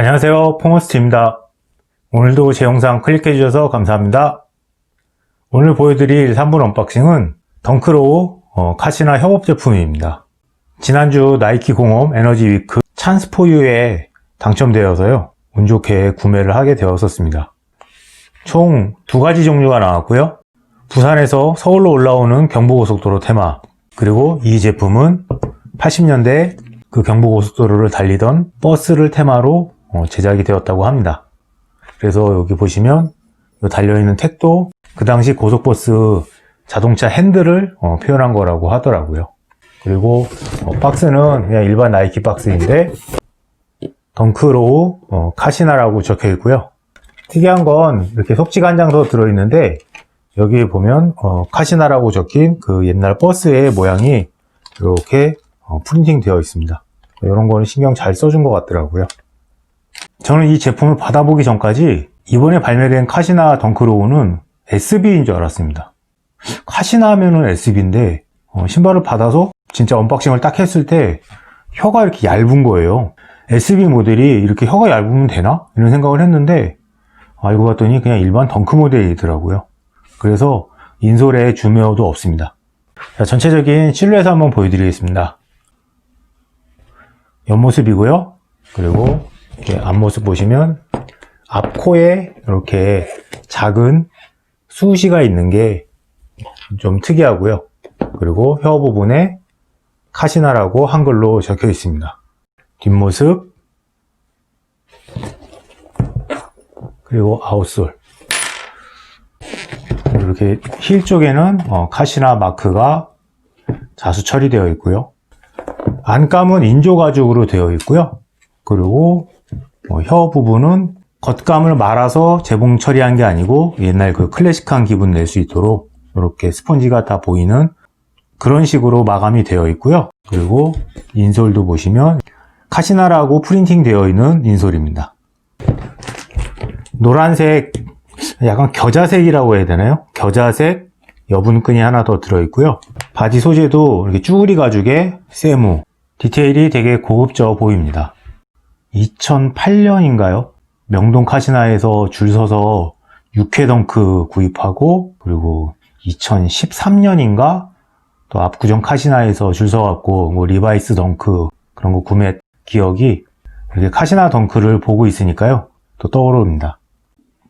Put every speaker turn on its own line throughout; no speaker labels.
안녕하세요. 포머스트입니다. 오늘도 제 영상 클릭해 주셔서 감사합니다. 오늘 보여드릴 3분 언박싱은 덩크로우 어, 카시나 협업 제품입니다. 지난주 나이키 공홈 에너지 위크 찬스포유에 당첨되어서요. 운 좋게 구매를 하게 되었었습니다. 총 두 가지 종류가 나왔고요. 부산에서 서울로 올라오는 경부고속도로 테마 그리고 이 제품은 80년대 그 경부고속도로를 달리던 버스를 테마로 어, 제작이 되었다고 합니다. 그래서 여기 보시면 이 달려있는 택도 그 당시 고속버스 자동차 핸들을 어, 표현한 거라고 하더라고요. 그리고 어, 박스는 그냥 일반 나이키 박스인데 덩크로우 어, 카시나라고 적혀 있고요. 특이한 건 이렇게 더 들어있는데 여기 보면 어, 카시나라고 적힌 그 옛날 버스의 모양이 이렇게 어, 프린팅 되어 있습니다. 이런 거는 신경 잘 써준 것 같더라고요. 저는 이 제품을 받아보기 전까지 이번에 발매된 카시나 덩크로우는 SB인 줄 알았습니다. 카시나 하면은 SB인데 어, 신발을 받아서 진짜 언박싱을 딱 했을 때 혀가 이렇게 얇은 거예요. SB 모델이 이렇게 혀가 얇으면 되나? 이런 생각을 했는데 알고 봤더니 그냥 일반 덩크 모델이더라고요. 그래서 인솔에 주메어도 없습니다. 자, 전체적인 실루엣 한번 보여드리겠습니다. 옆모습이고요. 그리고 이렇게 앞모습 보시면 앞코에 이렇게 작은 수시가 있는 게 좀 특이하고요. 그리고 혀 부분에 카시나라고 한글로 적혀 있습니다. 뒷모습 그리고 아웃솔 이렇게 힐 쪽에는 어, 카시나 마크가 자수 처리되어 있고요. 안감은 인조 가죽으로 되어 있고요. 그리고 어, 혀 부분은 겉감을 말아서 재봉 처리한 게 아니고 옛날 그 클래식한 기분 낼 수 있도록 이렇게 스펀지가 다 보이는 그런 식으로 마감이 되어 있고요. 그리고 인솔도 보시면 카시나라고 프린팅 되어 있는 인솔입니다. 노란색 약간 겨자색이라고 해야 되나요? 겨자색 여분끈이 하나 더 들어있고요. 바지 소재도 이렇게 쭈구리 가죽의 세무 디테일이 되게 고급져 보입니다. 2008년인가요? 명동 카시나에서 줄 서서 육회덩크 구입하고 그리고 2013년인가 또 압구정 카시나에서 줄 서갖고 뭐 리바이스 덩크 그런 거 구매 기억이 이렇게 카시나 덩크를 보고 있으니까요 또 떠오릅니다.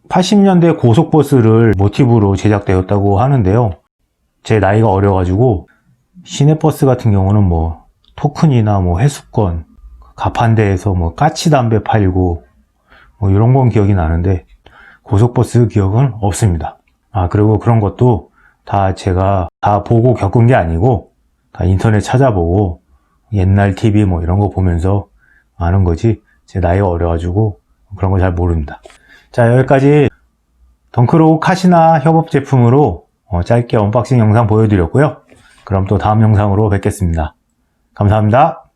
80년대 고속버스를 모티브로 제작되었다고 하는데요. 제 나이가 어려가지고 시내버스 같은 경우는 뭐 토큰이나 뭐 해수권 가판대에서 뭐 까치 담배 팔고 뭐 이런 건 기억이 나는데 고속버스 기억은 없습니다. 아 그리고 그런 것도 다 제가 다 보고 겪은 게 아니고 다 인터넷 찾아보고 옛날 TV 뭐 이런 거 보면서 아는 거지 제 나이가 어려가지고 그런 거 잘 모릅니다. 자 여기까지 덩크로우 카시나 협업 제품으로 어, 짧게 언박싱 영상 보여드렸고요. 그럼 또 다음 영상으로 뵙겠습니다. 감사합니다.